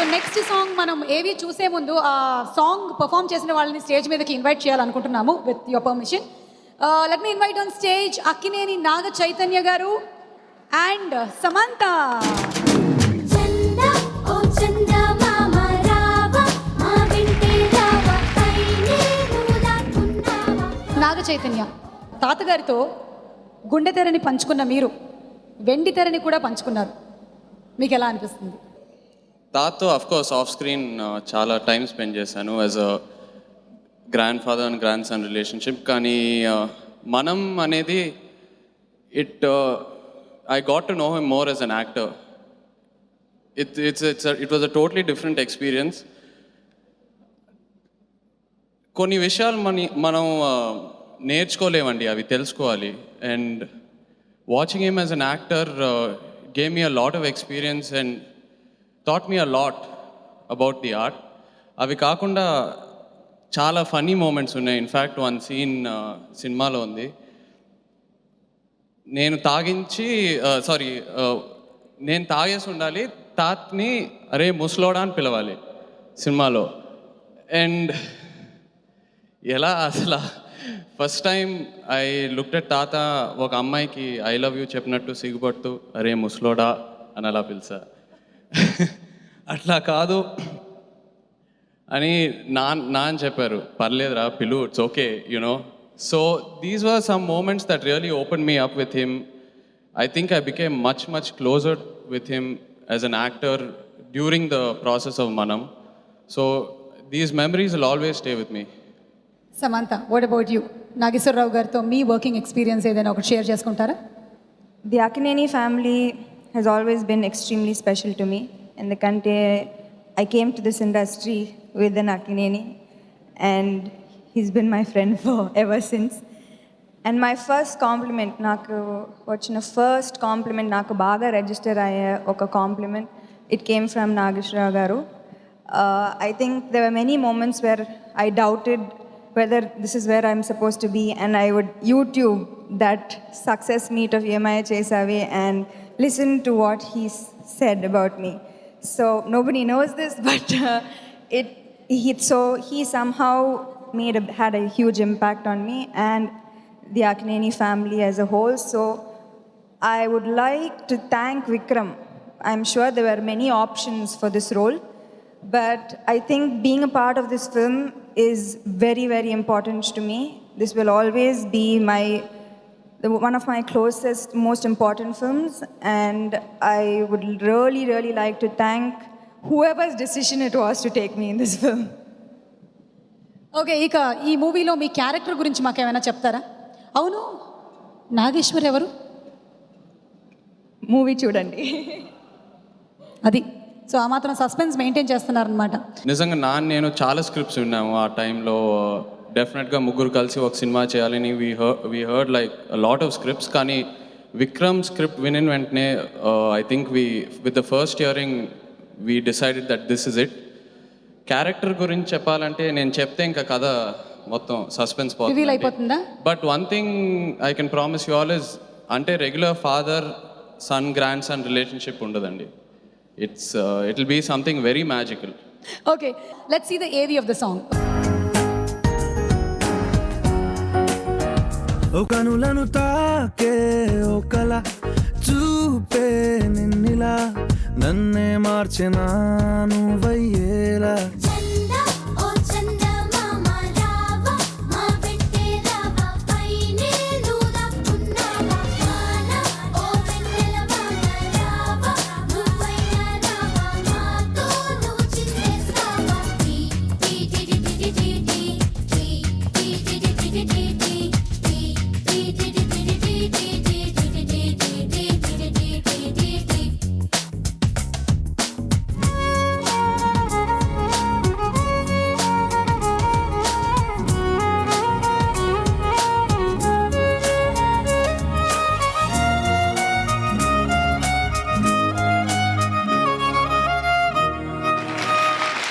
So next song మనం ఏవి చూసే ముందు ఆ సాంగ్ పర్ఫామ్ చేసిన వాళ్ళని స్టేజ్ మీదకి ఇన్వైట్ చేయాలనుకుంటున్నాము with your permission let me invite on stage Akkineni Naga Chaitanya garu and Samantha Naga Chaitanya తాతగారితో గుండె తెరని పంచుకున్న మీరు వెండి తెరని కూడా పంచుకున్నారు. మీకు ఎలా అనిపిస్తుంది? తాతో అఫ్ కోర్స్ ఆఫ్ స్క్రీన్ చాలా టైం స్పెండ్ చేశాను as a grandfather and grandson relationship కానీ మనం అనేది it I got to know him more as an actor it it's it's it was a totally different experience కొన్ని విషయాలు మన మనం నేర్చుకోలేమండి అవి తెలుసుకోవాలి. And watching him as an actor gave me a lot of experience and taught me a lot about the art అవి కాకుండా చాలా ఫనీ మూమెంట్స్ ఉన్నాయి. ఇన్ఫ్యాక్ట్ వన్ సీన్ సినిమాలో ఉంది. నేను తాగించి uh, సారీ uh, నేను తాగేసి ఉండాలి తాత్ని అరే ముసలోడా అని పిలవాలి సినిమాలో అండ్ ఎలా అసలు first time I look at తాత ఒక అమ్మాయికి ఐ లవ్ యూ చెప్పినట్టు సిగ్గుపడుతూ అరే ముసలోడా అని అలా పిలిచా. అట్లా కాదు అని నా నా అని చెప్పారు. పర్లేదురా పిలు it's okay you know so these were some moments that really open me up with him I think I became much much closer with him as an actor during the process of మనం so these memories will always stay with me Samantha what about you Nageswara Rao గారితో మీ working experience ఏదైనా ఒకటి share చేసుకుంటారా? The Akineni family has always been extremely special to me. ఎందుకంటే I came to this industry with an Akineni and he's been my friend for ever since. And my first compliment, నాకు వచ్చిన first complement నాకు బాగా register అయ్యే ఒక compliment it came from Nageswara Rao garu I think there were many moments where I doubted whether this is where I'm supposed to be, and I would YouTube that success meet of EMI Chesavi and listen to what he said about me. So nobody knows this, but uh, it he so he somehow made a, had a huge impact on me and the Akneni family as a whole. So I would like to thank Vikram. I'm sure there were many options for this role, but I think being a part of this film is very, very important to me. This will always be my one of my closest, most important films, and I would really, really like to thank whoever's decision it was to take me in this film. Okay ఇక ఈ మూవీలో మీ character గురించి మాకు ఏమైనా చెప్తారా అవును నాగేశ్వర్ ఎవరు Movie చూడండి అది సో ఆ మాత్రం సస్పెన్స్ మెయింటైన్ చేస్తున్నారనమాట నిజంగా నాన్న నేను చాలా స్క్రిప్ట్స్ విన్నాము ఆ టైంలో డెఫినెట్గా ముగ్గురు కలిసి ఒక సినిమా చేయాలని we her we heard like lot of scripts కానీ విక్రమ్ స్క్రిప్ట్ వినిన వెంటనే I think we with the first hearing we decided that this is it character గురించి చెప్పాలంటే నేను చెప్తే ఇంకా కథ మొత్తం సస్పెన్స్ అయిపోతుందా? But one thing I can promise you all is అంటే regular father son grandson relationship ఉండదండి it's it will be something very magical okay let see the AV of the song ఓ కనులను తాకే ఓ చూపే నిన్నిలా నన్నే మార్చినాను నువ్వయ్యేలా